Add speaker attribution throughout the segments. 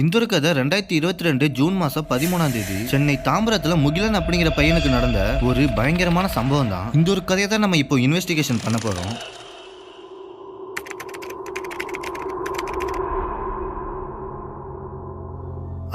Speaker 1: இந்த ஒரு கதை ரெண்டாயிரத்தி இருபத்தி ரெண்டு ஜூன் மாசம் பதிமூணாம் தேதி. சென்னை தாம்பரத்துல முகிலன் அப்படிங்கிற பையனுக்கு நடந்த ஒரு பயங்கரமான சம்பவம் தான் இந்த ஒரு கதையை தான் நம்ம இப்போ இன்வெஸ்டிகேஷன் பண்ண போறோம்.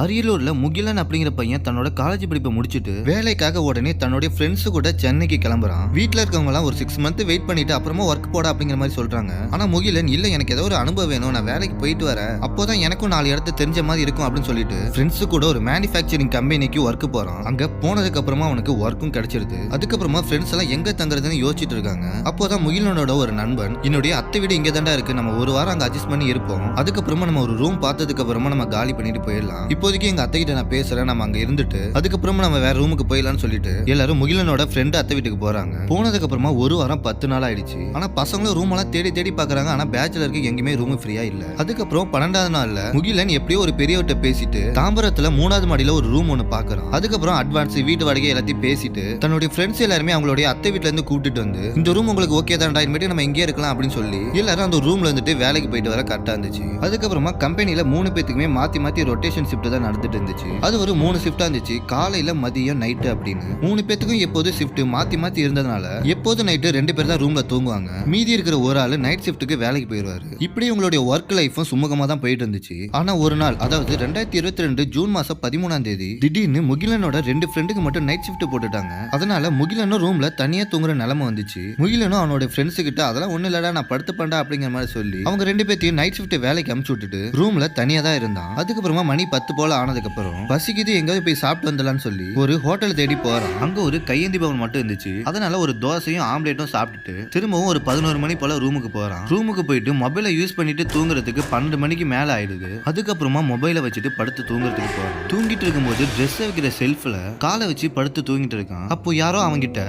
Speaker 1: அரியலூர்ல முகிலன் அப்படிங்கிற பையன் தன்னோட காலேஜ் படிப்பை முடிச்சுட்டு வேலைக்காக உடனே தன்னுடைய ஃப்ரெண்ட்ஸ் கூட சென்னைக்கு கிளம்புறான். வீட்டுல இருக்கவங்க எல்லாம் ஒரு சிக்ஸ் மந்த் வெயிட் பண்ணிட்டு அப்புறமா ஒர்க் போட அப்படிங்கிற மாதிரி சொல்றாங்க. ஆனா முகிலன் இல்ல எனக்கு ஏதோ ஒரு அனுபவம் வேணும். நான் வேலைக்கு போயிட்டு வரேன். அப்போதான் எனக்கும் நாலு இடத்த தெரிஞ்ச மாதிரி இருக்கும் அப்படின்னு சொல்லிட்டு ஃப்ரெண்ட்ஸ் கூட ஒரு மேனுஃபேக்சரிங் கம்பெனிக்கு ஒர்க் போறான். அங்க போனதுக்கு அப்புறமா அவனுக்கு ஒர்க்கும் கிடைச்சிருது. அதுக்கப்புறமா ஃப்ரெண்ட்ஸ் எல்லாம் எங்க தங்குறதுன்னு யோசிச்சுட்டு இருக்காங்க. அப்போதான் முகிலனோட ஒரு நண்பன் என்னுடைய அத்தை வீடு இங்க தாண்டா இருக்கு. நம்ம ஒரு வாரம் அங்க அட்ஜஸ்ட் பண்ணி இருப்போம். அதுக்கப்புறமா நம்ம ஒரு ரூம் பார்த்ததுக்கு அப்புறமா நம்ம காலி பண்ணிட்டு போயிடலாம். இப்போ இப்போதைக்கு எங்க அத்தை கிட்ட நான் பேசுறேன் நம்ம அங்க இருந்துட்டு அதுக்கப்புறமா நம்ம வேற ரூமுக்கு போயிடலாம்னு சொல்லிட்டு எல்லாரும் முகிலனோட ஃப்ரெண்டு அத்தை வீட்டுக்கு போறாங்க. போனதுக்கு அப்புறமா ஒரு வாரம் பத்து நாள் ஆயிடுச்சு. ஆனா பசங்களும் ரூம் எல்லாம் தேடி தேடி பாக்குறாங்க. ஆனா பேச்சுலருக்கு எங்கேயுமே ரூம் ஃப்ரீயா இல்ல. அதுக்கப்புறம் பன்னெண்டாவது நாள்ல முகிலன் எப்படியோ ஒரு பெரியவர்கிட்ட பேசிட்டு தாம்பரத்துல மூணாவது மாடியில ஒரு ரூம் ஒன்னு பாக்குறான். அதுக்கப்புறம் அட்வான்ஸ் வீட்டு வாடகை எல்லாத்தையும் பேசிட்டு தன்னுடைய ஃப்ரெண்ட்ஸ் எல்லாருமே அவங்களுடைய அத்தை வீட்டுல இருந்து கூட்டிட்டு வந்து இந்த ரூம் உங்களுக்கு ஓகே தான்டா இனிமேட்டு நம்ம இங்கே இருக்கலாம் அப்படின்னு சொல்லி எல்லாரும் அந்த ரூம்ல இருந்துட்டு வேலைக்கு போயிட்டு வர கரெக்டா இருந்துச்சு. அதுக்கப்புறமா கம்பெனில மூணு பேத்துக்குமே மாத்தி மாத்தி ரொட்டேஷன் ஷிஃப்ட் தான் நடந்துட்டு இருந்துச்சு. அது ஒரு மூணு ஷிஃப்டா இருந்துச்சு. காலையில மதியம் நைட்டு அப்படின்னு. மூணு பேத்துக்கும் எப்போது ஷிஃப்ட் மாத்தி மாத்தி இருந்ததுனால எப்போது நைட்டு ரெண்டு பேர் தான் ரூம்ல தூங்குவாங்க. மீதி இருக்கிற ஒரு ஆளு நைட் ஷிஃப்ட்டுக்கு வேலைக்கு போயிடுவாரு இப்படி உங்களுடைய ஒர்க் லைஃபும் சுமூகமா தான் போயிட்டு இருந்துச்சு. ஆனா ஒரு நாள் அதாவது ரெண்டாயிரத்தி இருபத்தி ரெண்டு ஜூன் மாசம் பதிமூணாம் தேதி திடீர்னு முகிலனோட ரெண்டு ஃப்ரெண்டுக்கு மட்டும் நைட் ஷிஃப்ட் போட்டுட்டாங்க. அதனால முகிலனும் ரூம்ல தனியா தூங்குற நிலைமை வந்துச்சு. முகிலனும் அவனோட ஃப்ரெண்ட்ஸ் கிட்ட அதெல்லாம் ஒண்ணு இல்லடா நான் படுத்து பண்ணா அப்படிங்கிற மாதிரி சொல்லி அவங்க ரெண்டு பேத்தையும் நைட் ஷிஃப்ட் வேலைக்கு அமுச்சு விட்டுட்டு ரூம்ல தனியா தான் இருந்தான். அதுக்கப்புறமா மணி பத்து போல ஆனதுக்கு அப்புறம் பசிக்குது எங்கேயாவது போய் சாப்பிட்டு வந்துடலாம்னு சொல்லி ஒரு ஹோட்டல் தேடி போறான் அங்க ஒரு கையேந்தி பவன் மட்டும் இருந்துச்சு. அதனால ஒரு தோசையும் ஆம்லேட்டும் சாப்பிட்டுட்டு திரும்பவும் ஒரு பதினோரு மணி போல ரூமுக்கு போறான். ரூமுக்கு போயிட்டு மொபைலை யூஸ் பண்ணிட்டு தூங்குறதுக்கு பன்னெண்டு மணிக்கு மேல ஆயிடுது. அதுக்கப்புறமா மொபைலை வச்சுட்டு படுத்து தூங்குறதுக்கு போறான். தூங்கிட்டு இருக்கும்போது ட்ரெஸ் வைக்கிற செல்ஃப்ல காலை வச்சு படுத்து தூங்கிட்டு இருக்கான். அப்போ யாரோ அவங்கிட்ட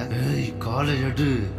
Speaker 1: காலை எடு.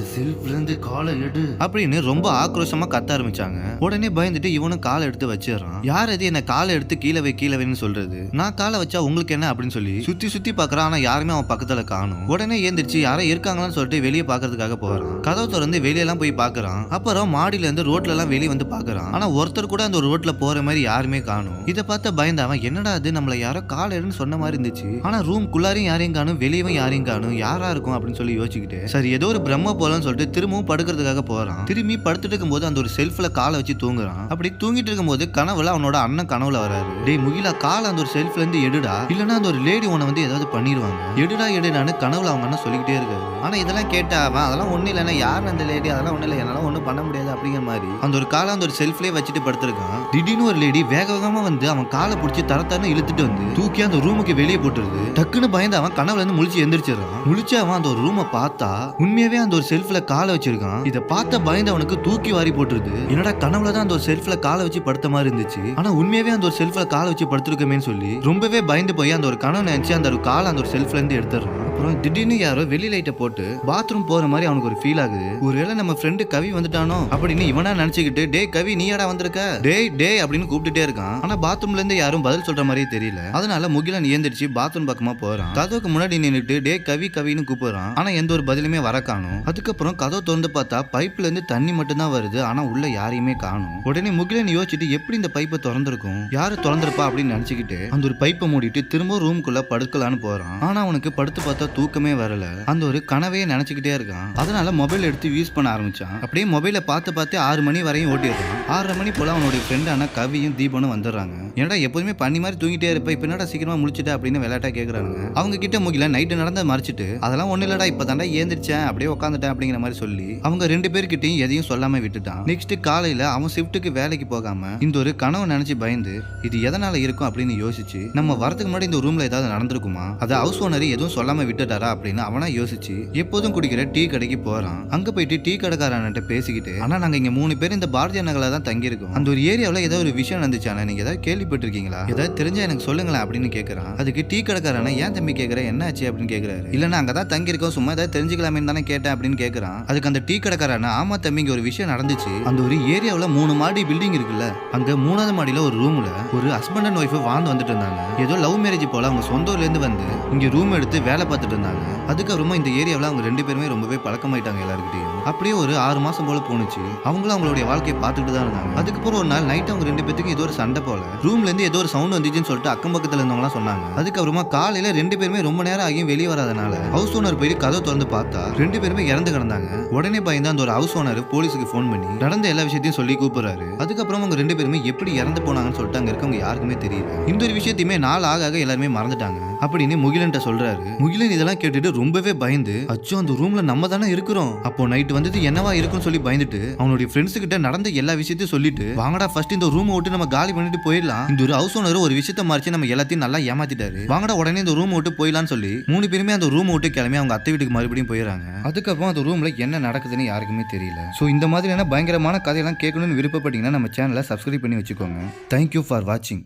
Speaker 1: அந்த செல்ஃப்ல இருந்து காலை எடு அப்படின்னு ரொம்ப ஆக்ரோஷமா கத்த ஆரம்பிச்சாங்க. உடனே பயந்துட்டு இவனும் காலை எடுத்து வச்சிடறான். யார் அது? என்ன காலை எடுத்து கீழே வை கீழே வைன்னு சொல்றது? நான் காலை வச்சா உங்களுக்கு என்ன? அப்படின்னு சொல்லி சுத்தி சுத்தி பாக்குறான். ஆனா யாருமே அவன் பக்கத்துல காணும். உடனே ஏந்திரிச்சு யாரோ இருக்காங்களான்னு சொல்லிட்டு வெளியே பாக்குறதுக்காக போறான். கதவு திறந்து வெளியெல்லாம் போய் பாக்குறான். அப்புறம் மாடியில இருந்து ரோட்ல எல்லாம் வெளியே வந்து பாக்குறான். ஆனா ஒருத்தர் கூட அந்த ரோட்ல போற மாதிரி யாருமே காணும். இதை பார்த்த பயந்த அவன் என்னடா அது நம்மள யாரோ காலை எடுன்னு சொன்ன மாதிரி இருந்துச்சு. ஆனா ரூம் குள்ளாரையும் யாரையும் காணும் வெளியவும் யாரையும் காணும். யாரா இருக்கும்? அப்படின்னு சொல்லி யோசிச்சுக்கிட்டு சரி ஏதோ ஒரு பிரம்ம போலன்னு சொல்லிட்டு திரும்பவும் படுக்கிறதுக்காக போறான். திரும்பி படுத்துட்டு இருக்கும்போது அந்த ஒரு செல்ஃப்ல காலை வச்சு தூங்குறான். அப்படி தூங்கிட்டு இருக்கும்போது கனவுல அவனோட அண்ணன் கனவுல வராரு டேய் முகிலா காலை அந்த ஒரு செல்ஃப்ல இருந்து எடுடா. இல்லனா அந்த ஒரு லேடி உன்னை வந்து ஏதாவது பண்ணிடுவாங்க எடுடா எடுடான்னு கனவுல அவங்க அண்ணன் சொல்லிக்கிட்டே இருக்காரு. ஆனா இதெல்லாம் கேட்டா அவன் அதெல்லாம் ஒண்ணு இல்லைன்னா யார் அந்த லேடி அதெல்லாம் ஒண்ணு இல்லை என்னால ஒண்ணும் பண்ண முடியாது. அப்படிங்கிற மாதிரி அந்த ஒரு காலை அந்த ஒரு செல்ஃப்லயே வச்சுட்டு படுத்திருக்கான். திடீர்னு ஒரு லேடி வேக வேகமா வந்து அவன் காலை பிடிச்சி தரத்தரன்னு இழுத்துட்டு வந்து தூக்கி அந்த ரூமுக்கு வெளியே போட்டுருது. டக்குன்னு பயந்து அவன் கனவுல இருந்து முழிச்சு எந்திரிச்சிடறான். முழிச்சு அவன் அந்த ஒரு ரூமை பார்த்தா உண்மையாவே அந்த ஒரு செல்ஃப்ல காலை வச்சிருக்கான். இதை பார்த்த பயந்து அவனுக்கு தூக்கி வாரி போட்டுருது. என்னடா கனவுல தான் அந்த ஒரு செல்ஃப்ல காலை வச்சு படுத்த மாதிரி இருந்துச்சு. ஆனா உண்மையாவே அந்த ஒரு செல்ஃப்ல காலை வச்சு படுத்திருக்கமேன்னு சொல்லி ரொம்பவே பயந்து போய் அந்த ஒரு கனவு நினைச்சு அந்த ஒரு காலை அந்த ஒரு செல்ஃப்ல இருந்து எடுத்துறான் அப்புறம் திடீர்னு யாரோ வெளி லைட்டை போட்டு பாத்ரூம் போற மாதிரி அவனுக்கு ஒரு ஃபீல் ஆகுது. ஒருவேளை நம்ம ஃப்ரெண்டு கவி வந்துட்டானோ? அப்படின்னு இவனா நினைச்சுக்கிட்டு டே கவி நீயாடா வந்திருக்க? டேய் டே அப்படின்னு கூப்பிட்டுட்டே இருக்கான். ஆனா பாத்ரூம்ல இருந்து யாரும் பதில் சொல்ற மாதிரியே தெரியல. அதனால முகிலன் ஏந்திரிச்சு பாத்ரூம் பக்கமா போறான். கதவுக்கு முன்னாடி நின்றுட்டு டே கவி கவின்னு கூப்பிடுறான். ஆனா எந்த ஒரு பதிலுமே வர காணும் அதுக்கப்புறம் கதவு திறந்து பார்த்தா பைப்ல இருந்து தண்ணி மட்டும் தான் வருது. ஆனா உள்ள யாரையுமே காணும். உடனே முகிலன் யோசிச்சுட்டு எப்படி இந்த பைப்பை திறந்திருக்கும்? யாரு திறந்திருப்பா? அப்படின்னு நினைச்சுக்கிட்டு அந்த ஒரு பைப்பை மூடிட்டு திரும்ப ரூம்குள்ள படுக்கலான்னு போறான். ஆனா அவனுக்கு படுத்து பார்த்தா தூக்கமே வரல. அந்த ஒரு கனவையே நினைச்சுக்கிட்டே இருக்கான். அதனால மொபைல் எடுத்து யூஸ் பண்ண ஆரம்பிச்சான். அப்படியே மொபைலை பார்த்து பார்த்து ஆறு மணி வரையும் ஓட்டிடுறான். ஆறரை மணி போல அவனுடைய ஃப்ரெண்டான கவியும் தீபனும் வந்துடுறாங்க. என்னடா எப்போதுமே பண்ணி மாதிரி தூங்கிட்டே இருப்ப இப்ப என்னடா சீக்கிரமா முடிச்சிட்ட அப்படின்னு விளையாட்டா கேக்குறாங்க அவங்க கிட்ட முகில நைட்டு நடந்த மறைச்சிட்டு அதெல்லாம் ஒண்ணு இல்லடா இப்ப தாண்டா ஏந்திரிச்சேன் அப்படியே உட்காந்துட்டேன் அப்படிங்கிற மாதிரி சொல்லி அவங்க ரெண்டு பேர்கிட்டயும் எதையும் சொல்லாம விட்டுட்டான். நெக்ஸ்ட் காலையில அவன் ஷிஃப்ட்டுக்கு வேலைக்கு போகாம இந்த ஒரு கனவு நினைச்சு பயந்து இது எதனால இருக்கும்? அப்படின்னு யோசிச்சு நம்ம வரதுக்கு முன்னாடி இந்த ரூம்ல ஏதாவது நடந்திருக்குமா? அதை ஹவுஸ் ஓனர் எதுவும் சொல்லாம விட்டுட்டாரா? அப்படின்னு அவனா யோசிச்சு எப்போதும் குடிக்கிற டீ கடைக்கு போறான். அங்க போயிட்டு டீ கடைக்காரன்ட்ட பேசிக்கிட்டு ஆனா நாங்க இங்க மூணு பேர் இந்த பாரதிய நகர்ல தான் தங்கியிருக்கோம். அந்த ஒரு ஏரியாவில் ஏதோ ஒரு விஷயம் நடந்துச்சானா நீங்க ஏதாவது கேள்விப்பட்டிருக்கீங்களா? ஏதாவது தெரிஞ்சா எனக்கு சொல்லுங்களேன் அப்படின்னு கேட்கறான் அதுக்கு டீ கடைக்காரன ஏன் தம்பி கேட்கற என்ன ஆச்சு? அப்படின்னு கேட்கறாரு இல்ல நான் அங்க தான் தங்கியிருக்கோம். சும்மா ஏதாவது தெரிஞ்சுக்கலாமே தானே கேட்டேன் அப்படின்னு கேட்கறான் அதுக்கு அந்த டீ கடைக்காரன ஆமா தம்பி இங்க ஒரு விஷயம் நடந்துச்சு. அந்த ஒரு ஏரியாவில் மூணு மாடி பில்டிங் இருக்குல்ல. அங்க மூணாவது மாடியில ஒரு ரூம்ல ஒரு ஹஸ்பண்ட் அண்ட் ஒய்ஃப் வாழ்ந்து வந்துட்டு இருந்தாங்க. ஏதோ லவ் மேரேஜ் போல அவங்க சொந்த ஊர்ல இருந்து வந்து இங்க ரூம் எடுத்து வேலை பார்த்துட்டு இருந்தாங்க. அதுக்கப்புறமா இந்த ஏரியாவில் அவங்க ரெண்டு பேருமே ரொம்பவே பழக்கமாயிட்டாங்க எல்லாருக்கிட்டையும் அப்படியே ஒரு ஆறு மாசம் போல போணுச்சு. அவங்களும் அவங்களுடைய வாழ்க்கையை பார்த்துட்டு தான் இருந்தாங்க. அதுக்கப்புறம் ஒரு நாள் நைட் அவங்க ரெண்டு பேத்துக்கும் ஏதோ ஒரு சண்டை போல. ரூம்லேருந்து ஏதோ ஒரு சவுண்ட் வந்துச்சுன்னு சொல்லிட்டு அக்கம் பக்கத்தில் இருந்தவங்கலாம் சொன்னாங்க. அதுக்கப்புறமா காலையில் ரெண்டு பேருமே ரொம்ப நேரம் ஆகியும் வெளியே வராதனால ஹவுஸ் ஓனர் போயிட்டு கதை திறந்து பார்த்தா ரெண்டு பேருமே இறந்து கிடந்தாங்க. உடனே பயந்து அந்த ஒரு ஹவுஸ் ஓனர் போலீஸுக்கு ஃபோன் பண்ணி நடந்த எல்லா விஷயத்தையும் சொல்லி கூப்பிடுறாரு. அதுக்கப்புறம் அவங்க ரெண்டு பேருமே எப்படி இறந்து போனாங்கன்னு சொல்லிட்டு அங்கே இருக்கவங்க யாருக்குமே தெரியல. இந்த ஒரு விஷயத்தையுமே நாள் ஆக ஆக எல்லாருமே மறந்துட்டாங்க. அப்படின்னு முகிலன்ட்ட சொல்றாரு. முகிலன் இதெல்லாம் கேட்டுட்டு ரொம்பவே பயந்து அச்சோ அந்த ரூம்ல நம்ம தானே இருக்கிறோம். அப்போ நைட் வந்துட்டு என்னவா இருக்கும்னு சொல்லி பயந்துட்டு அவனுடைய ஃப்ரெண்ட்ஸ் கிட்ட நடந்த எல்லா விஷயத்தையும் சொல்லிட்டு வாங்கடா ஃபர்ஸ்ட் இந்த ரூம் விட்டு நம்ம காலி பண்ணிட்டு போயிடலாம். இந்த ஒரு ஹவுஸ் ஓனர் ஒரு விஷயத்த மறைச்சு நம்ம எல்லாத்தையும் நல்லா ஏமாத்திட்டாரு. வாங்கடா உடனே இந்த ரூம் விட்டு போயிடலாம்னு சொல்லி மூணு பேருமே அந்த ரூம் விட்டு கிளம்பி அவங்க அத்தை வீட்டுக்கு மறுபடியும் போயிடறாங்க. அதுக்கப்புறம் அந்த ரூம்ல என்ன நடக்குதுன்னு யாருக்குமே தெரியல. ஸோ இந்த மாதிரியான பயங்கரமான கதையெல்லாம் கேட்கணும்னு விருப்பப்பட்டீங்கன்னா நம்ம சேனலை சப்ஸ்கிரைப் பண்ணி வச்சுக்கோங்க. தேங்க்யூ ஃபார் வாட்சிங்